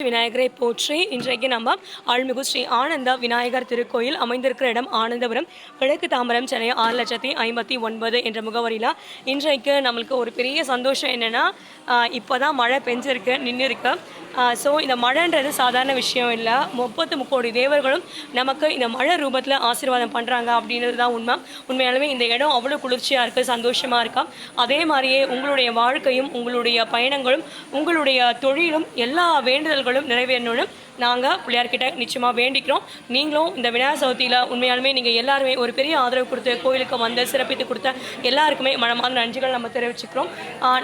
விநாயகரை போற்றி இன்றைக்கு நம்ம அருள்மிகு ஸ்ரீ ஆனந்த விநாயகர் திருக்கோயில் அமைந்திருக்கிற இடம் ஆனந்தபுரம் கிழக்கு தாம்பரம் சென்னை ஆறு லட்சத்தி ஐம்பத்தி ஒன்பது என்ற முகவரியில் இன்றைக்கு நம்மளுக்கு ஒரு பெரிய சந்தோஷம் என்னென்னா இப்போ தான் மழை பெஞ்சிருக்கு நின்று இருக்குது ஸோ இந்த மழைன்றது சாதாரண விஷயம் இல்லை. முப்பத்து முக்கோடி தேவர்களும் நமக்கு இந்த மழை ரூபத்தில் ஆசீர்வாதம் பண்ணுறாங்க அப்படின்றது தான் உண்மை. உண்மையாலுமே இந்த இடம் அவ்வளோ குளிர்ச்சியாக இருக்குது சந்தோஷமாக இருக்கா. அதே மாதிரியே உங்களுடைய வாழ்க்கையும் உங்களுடைய பயணங்களும் உங்களுடைய தொழிலும் எல்லா வேண்டுதல்களும் நிறைவேறணும்னு நாங்கள் பிள்ளையார்கிட்ட நிச்சயமாக வேண்டிக்கிறோம். நீங்களும் இந்த விநாயகர் சதுர்த்தியில் உண்மையாலுமே நீங்கள் எல்லாருமே ஒரு பெரிய ஆதரவு கொடுத்து கோயிலுக்கு வந்து சிறப்பித்து கொடுத்த எல்லாருக்குமே மனமார்ந்த நன்றிகள் நம்ம தெரிவிச்சுக்கிறோம்.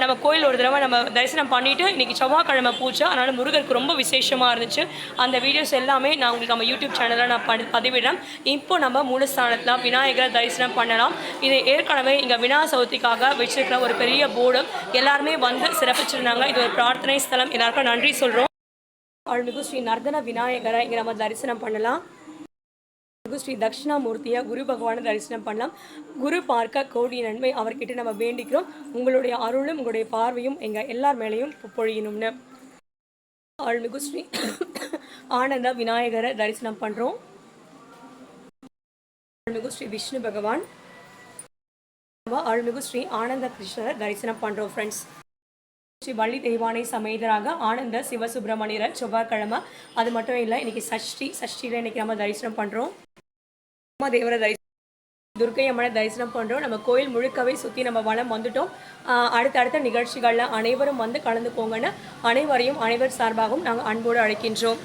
நம்ம கோயில் ஒரு தடவை நம்ம தரிசனம் பண்ணிவிட்டு இன்றைக்கி செவ்வாய்க்கிழமை பூஜை அதனால் முருகருக்கு ரொம்ப விசேஷமாக இருந்துச்சு. அந்த வீடியோஸ் எல்லாமே நான் உங்களுக்கு நம்ம யூடியூப் சேனலில் நான் பதி பதிவிடுறேன். இப்போ நம்ம மூலஸ்தானத்தில் விநாயகரை தரிசனம் பண்ணலாம். இது ஏற்கனவே இங்கே வினா சதுர்த்திக்காக வச்சிருக்கிற ஒரு பெரிய போர்டு எல்லாருமே வந்து சிறப்பிச்சிருந்தாங்க. இது ஒரு பிரார்த்தனை ஸ்தலம். எல்லாருக்கும் நன்றி சொல்கிறோம் அருள்மிகு ஸ்ரீ நர்தன விநாயகரை இங்கே நம்ம தரிசனம் பண்ணலாம். ஸ்ரீ தட்சிணாமூர்த்தியை குரு பகவானை தரிசனம் பண்ணலாம். குரு பார்க்க கோடி நன்மை அவர்கிட்ட நம்ம வேண்டிக்கிறோம். உங்களுடைய அருளும் உங்களுடைய பார்வையும் எங்கள் எல்லார் மேலேயும் பொழியணும்னு. அருள்மிகு ஸ்ரீ ஆனந்த விநாயகரை தரிசனம் பண்ணுறோம் அருள்மிகு ஸ்ரீ விஷ்ணு பகவான். நம்ம ஸ்ரீ ஆனந்த கிருஷ்ணரை தரிசனம் பண்ணுறோம் ஃப்ரெண்ட்ஸ் ஸ்ரீ வள்ளி தெய்வானை சமேதராக ஆனந்த சிவசுப்பிரமணியர் செவ்வாய்க்கிழமை. அது மட்டும் இல்லை இன்னைக்கு சஷ்டி சஷ்டியில் இன்னைக்கு நம்ம தரிசனம் பண்ணுறோம் தேவரை தரிசனம் துர்க்கை அம்மனை தரிசனம் பண்ணுறோம் நம்ம கோயில் முழுக்கவே சுற்றி நம்ம வளம் வந்துட்டோம். அடுத்தடுத்த நிகழ்ச்சிகளில் அனைவரும் வந்து கலந்துக்கோங்கன்னு அனைவரையும் அனைவர் சார்பாகவும் நாங்கள் அன்போடு அழைக்கின்றோம்.